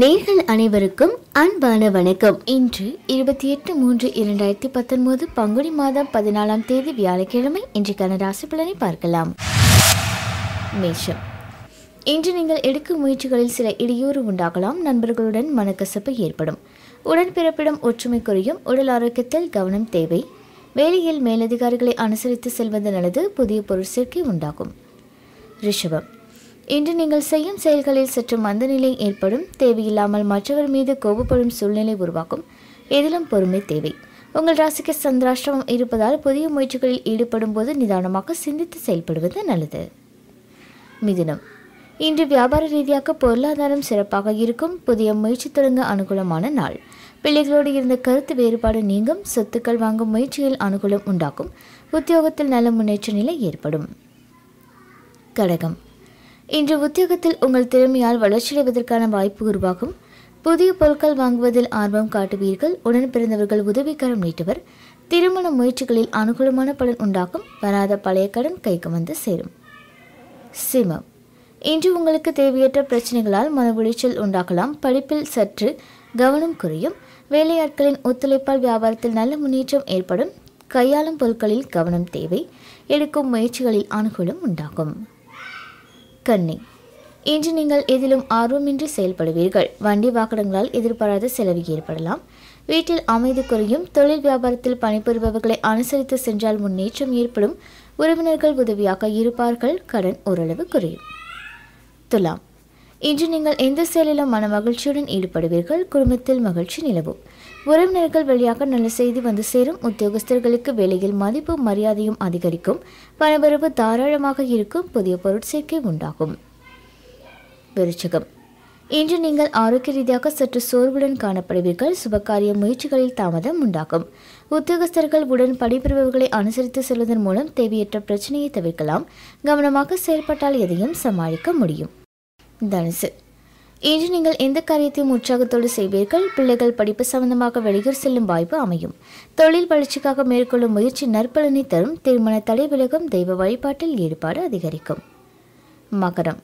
நேர்கள் அனைவருக்கும் அன்பான வணக்கம். இன்று இருபத்தி எட்டு மூன்று இரண்டாயிரத்தி பத்தொன்பது பங்குனி மாதம் பதினாலாம் தேதி வியாழக்கிழமை இன்றைக்கான ராசி பலனை பார்க்கலாம். மேஷம். இன்று நீங்கள் எடுக்கும் முயற்சிகளில் சில இடையூறு உண்டாகலாம். நண்பர்களுடன் மனக்கசப்பு ஏற்படும். உடன்பிறப்பிடம் ஒற்றுமை குறையும். உடல் ஆரோக்கியத்தில் கவனம் தேவை. வேலையில் மேலதிகாரிகளை அனுசரித்து செல்வது நல்லது. புதிய பொருள் சேர்க்கை உண்டாகும். ரிஷபம். இன்று நீங்கள் செய்யும் செயல்களில் சற்று மந்தநிலை ஏற்படும் தேவையில்லாமல் மற்றவர் மீது கோபப்படும் சூழ்நிலை உருவாக்கும். எதிலும் பொறுமை தேவை. உங்கள் ராசிக்கு சந்திராஷ்டிரமம் இருப்பதால் புதிய முயற்சிகளில் ஈடுபடும் போது நிதானமாக சிந்தித்து செயல்படுவது நல்லது. மிதுனம். இன்று வியாபார ரீதியாக பொருளாதாரம் சிறப்பாக இருக்கும் புதிய முயற்சி தொடங்க அனுகூலமான நாள். பிள்ளைகளோடு இருந்த கருத்து வேறுபாடு நீங்கும் சொத்துக்கள் வாங்கும் முயற்சியில் அனுகூலம் உண்டாக்கும் உத்தியோகத்தில் நல்ல முன்னேற்ற நிலை ஏற்படும். கடகம். இன்று உத்தியோகத்தில் உங்கள் திறமையால் வளர்ச்சியடைவதற்கான வாய்ப்பு உருவாகும். புதிய பொருட்கள் வாங்குவதில் ஆர்வம் காட்டுவீர்கள். உடன் பிறந்தவர்கள் உதவிக்கரம் நீட்டுவர். திருமண முயற்சிகளில் அனுகூலமான பலன் உண்டாகும். வராத பழைய கடன் கைக்கு வந்து சேரும். சிமம் இன்று உங்களுக்கு தேவையற்ற பிரச்சனைகளால் மன உளைச்சல் உண்டாகலாம். படிப்பில் சற்று கவனம் குறையும். வேலையாட்களின் ஒத்துழைப்பால் வியாபாரத்தில் நல்ல முன்னேற்றம் ஏற்படும். கையாளும் பொருட்களில் கவனம் தேவை. எடுக்கும் முயற்சிகளில் அனுகூலம் உண்டாகும். கன்னி இன்று நீங்கள் எதிலும் ஆர்வமின்றி செயல்படுவீர்கள். வண்டி வாகனங்களால் எதிர்பாராத செலவு ஏற்படலாம். வீட்டில் அமைதி குறையும். தொழில் வியாபாரத்தில் பணிபுரிபவர்களை அனுசரித்து சென்றால் முன்னேற்றம் ஏற்படும். உறவினர்கள் உதவியாக இருப்பார்கள். கடன் ஓரளவு குறையும். துலாம். இன்று நீங்கள் எந்த செயலிலும் மன மகிழ்ச்சியுடன் ஈடுபடுவீர்கள்? குடும்பத்தில் மகிழ்ச்சி நிலவும். உறவினர்கள் வழியாக நல்ல செய்தி வந்து சேரும். உத்தியோகஸ்தர்களுக்கு வேலையில் மதிப்பு மரியாதையும் அதிகரிக்கும். பணவரவு தாராளமாக இருக்கும். புதிய பொருட்சேர்க்கை உண்டாகும். விருச்சகம். இன்று நீங்கள் ஆரோக்கிய ரீதியாக சற்று சோர்வுடன் காணப்படுவீர்கள். சுபகாரிய முயற்சிகளில் தாமதம் உண்டாகும். உத்தியோகஸ்தர்கள் உடன் பணிபுரிபவர்களை அனுசரித்து செல்வதன் மூலம் தேவையற்ற பிரச்சனையை தவிர்க்கலாம். கவனமாக செயல்பட்டால் எதையும் சமாளிக்க முடியும். தனுசு. இன்று நீங்கள் எந்த காரியத்தையும் உற்சாகத்தோடு செய்வீர்கள்? பிள்ளைகள் படிப்பு சம்பந்தமாக வெளியூர் செல்லும் வாய்ப்பு அமையும். தொழில் வளர்ச்சிக்காக மேற்கொள்ளும் முயற்சி நற்பலனை தரும். திருமண தலைவிலகம் தெய்வ வழிபாட்டில் ஈடுபாடு அதிகரிக்கும். மகரம்.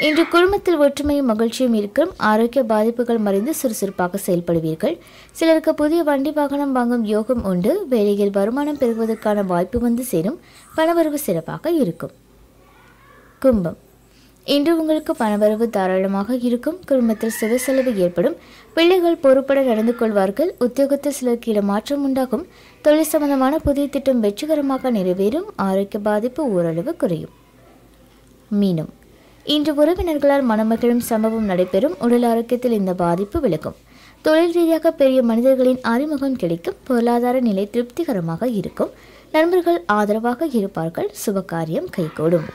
இன்று குடும்பத்தில் ஒற்றுமையும் மகிழ்ச்சியும் இருக்கும். ஆரோக்கிய பாதிப்புகள் மறைந்து சுறுசுறுப்பாக செயல்படுவீர்கள். சிலருக்கு புதிய வண்டி வாகனம் வாங்கும் யோகம் உண்டு. வேலையில் வருமானம் பெறுவதற்கான வாய்ப்பு வந்து சேரும். பணவரவு சிறப்பாக இருக்கும். கும்பம். இன்று உங்களுக்கு பணவரவு தாராளமாக இருக்கும். குடும்பத்தில் சுப செலவு ஏற்படும். பிள்ளைகள் பொறுப்பட நடந்து கொள்வார்கள். உத்தியோகத்தில் சிலருக்கு இடமாற்றம் உண்டாகும். தொழில் சம்பந்தமான புதிய திட்டம் வெற்றிகரமாக நிறைவேறும். ஆரோக்கிய பாதிப்பு ஓரளவு குறையும். மீனம் இன்று உறவினர்களால் மனமகிழும் சம்பவம் நடைபெறும். உடல் ஆரோக்கியத்தில் இந்த பாதிப்பு விலகும். தொழில் ரீதியாக பெரிய மனிதர்களின் அறிமுகம் கிடைக்கும். பொருளாதார நிலை திருப்திகரமாக இருக்கும். நண்பர்கள் ஆதரவாக இருப்பார்கள். சுபகாரியம் கைகூடும்.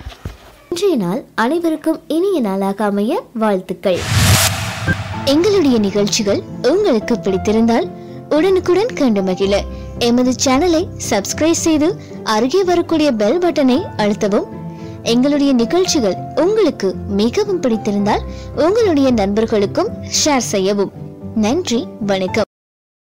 இன்றைய நாள் அனைவருக்கும் இனிய நாளாக அமைய வாழ்த்துக்கள். எங்களுடைய நிகழ்ச்சிகள் உங்களுக்கு பிடித்திருந்தால் உடனுக்குடன் கண்டு மகிழ. எமது சேனலை சப்ஸ்கிரைப் செய்து அருகே வரக்கூடிய பெல் பட்டனை அழுத்தவும். எங்களுடைய நிகழ்ச்சிகள் உங்களுக்கு மிகவும் பிடித்திருந்தால் உங்களுடைய நண்பர்களுக்கும் ஷேர் செய்யவும். நன்றி வணக்கம்.